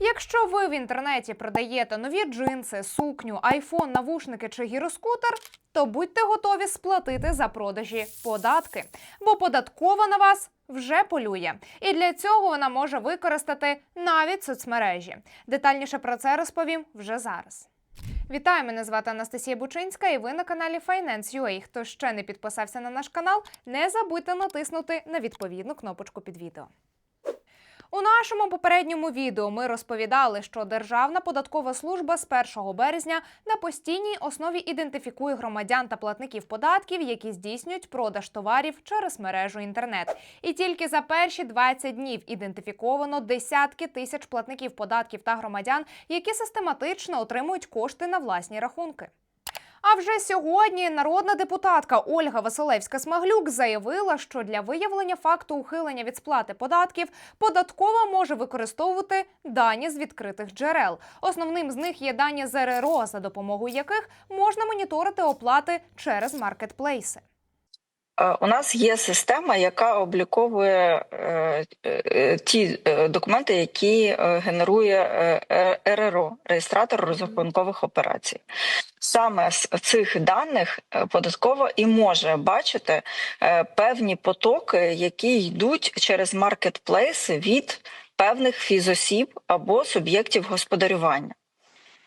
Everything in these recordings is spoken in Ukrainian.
Якщо ви в інтернеті продаєте нові джинси, сукню, айфон, навушники чи гіроскутер, то будьте готові сплатити за продажі податки, бо податкова на вас вже полює, і для цього вона може використати навіть соцмережі. Детальніше про це розповім вже зараз. Вітаю, мене звати Анастасія Бучинська, і ви на каналі Finance.ua. Хто ще не підписався на наш канал, не забудьте натиснути на відповідну кнопочку під відео. У нашому попередньому відео ми розповідали, що Державна податкова служба з 1 березня на постійній основі ідентифікує громадян та платників податків, які здійснюють продаж товарів через мережу інтернет. І тільки за перші 20 днів ідентифіковано десятки тисяч платників податків та громадян, які систематично отримують кошти на власні рахунки. А вже сьогодні народна депутатка Ольга Василевська-Смаглюк заявила, що для виявлення факту ухилення від сплати податків податкова може використовувати дані з відкритих джерел. Основним з них є дані ЗРРО, за допомогою яких можна моніторити оплати через маркетплейси. Е, У нас є система, яка обліковує е, е, ті документи, які генерує РРО, реєстратор розрахункових операцій. Саме з цих даних податкова і може бачити певні потоки, які йдуть через маркетплейси від певних фізосіб або суб'єктів господарювання.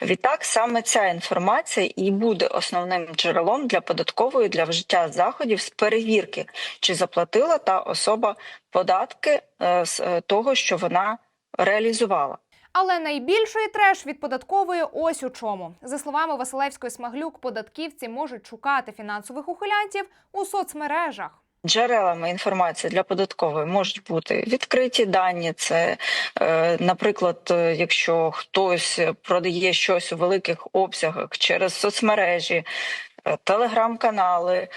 Відтак, саме ця інформація і буде основним джерелом для податкової для вжиття заходів з перевірки, чи заплатила та особа податки е, з е, того, що вона реалізувала. Але найбільший треш від податкової ось у чому. За словами Василевської Смаглюк, податківці можуть шукати фінансових ухилянтів у соцмережах. Джерелами інформації для податкової можуть бути відкриті дані. Це, е, наприклад, е, якщо хтось продає щось у великих обсягах через соцмережі, е, телеграм-канали,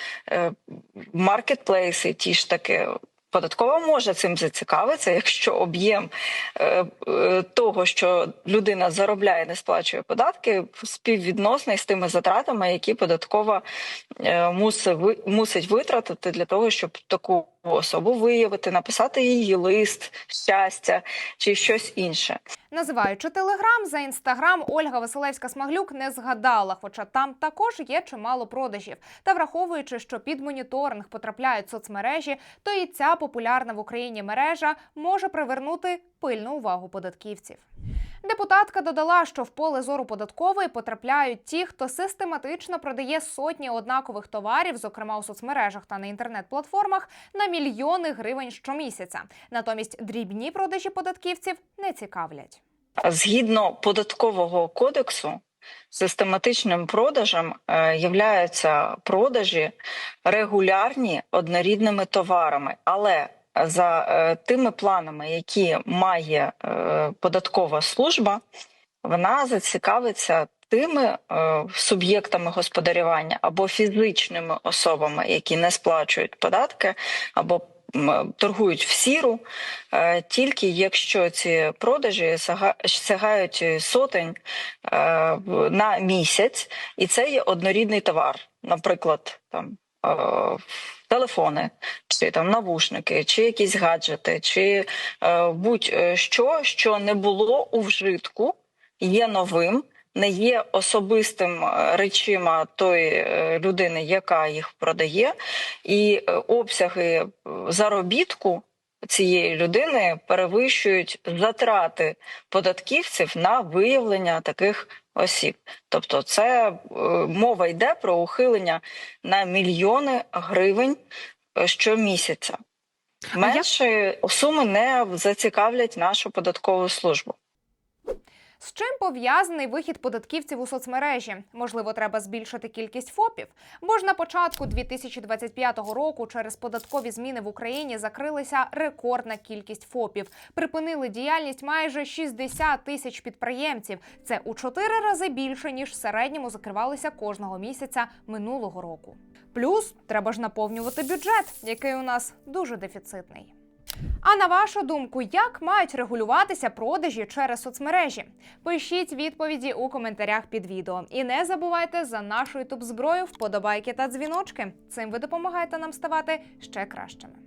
маркетплейси, ті ж таки. Податкова може цим зацікавитися, якщо об'єм е, е, того, що людина заробляє, не сплачує податки, співвідносний з тими затратами, які податкова е, мусить, мусить витратити для того, щоб таку особу виявити, написати її лист, щастя чи щось інше. Називаючи телеграм за інстаграм, Ольга Василевська Смаглюк не згадала, хоча там також є чимало продажів. Та враховуючи, що під моніторинг потрапляють соцмережі, то і ця популярна в Україні мережа може привернути пильну увагу податківців. Депутатка додала, що в поле зору податкової потрапляють ті, хто систематично продає сотні однакових товарів, зокрема у соцмережах та на інтернет-платформах, на мільйони гривень щомісяця. Натомість дрібні продажі податківців не цікавлять. Згідно податкового кодексу, систематичним продажем е, являються продажі регулярні однорідними товарами, але за е, тими планами, які має е, податкова служба, вона зацікавиться тими е, суб'єктами господарювання або фізичними особами, які не сплачують податки, або торгують в сіру, тільки якщо ці продажі сяга- сягають сотень на місяць, і це є однорідний товар, наприклад, там. Е, Телефони, чи там навушники, чи якісь гаджети, чи е, будь-що, що не було у вжитку, є новим, не є особистим е, речима тої е, людини, яка їх продає, і е, обсяги е, заробітку цієї людини перевищують затрати податківців на виявлення таких осіб. Тобто, це е, мова йде про ухилення на мільйони гривень е, щомісяця. Менші суми не зацікавлять нашу податкову службу. З чим пов'язаний вихід податківців у соцмережі? Можливо, треба збільшити кількість ФОПів? Бо ж на початку 2025 року через податкові зміни в Україні закрилася рекордна кількість ФОПів. Припинили діяльність майже 60 тисяч підприємців. Це у чотири рази більше ніж в середньому закривалися кожного місяця минулого року. Плюс треба ж наповнювати бюджет, який у нас дуже дефіцитний. А на вашу думку, як мають регулюватися продажі через соцмережі? Пишіть відповіді у коментарях під відео. І не забувайте за нашу ютуб зброю, вподобайки та дзвіночки. Цим ви допомагаєте нам ставати ще кращими.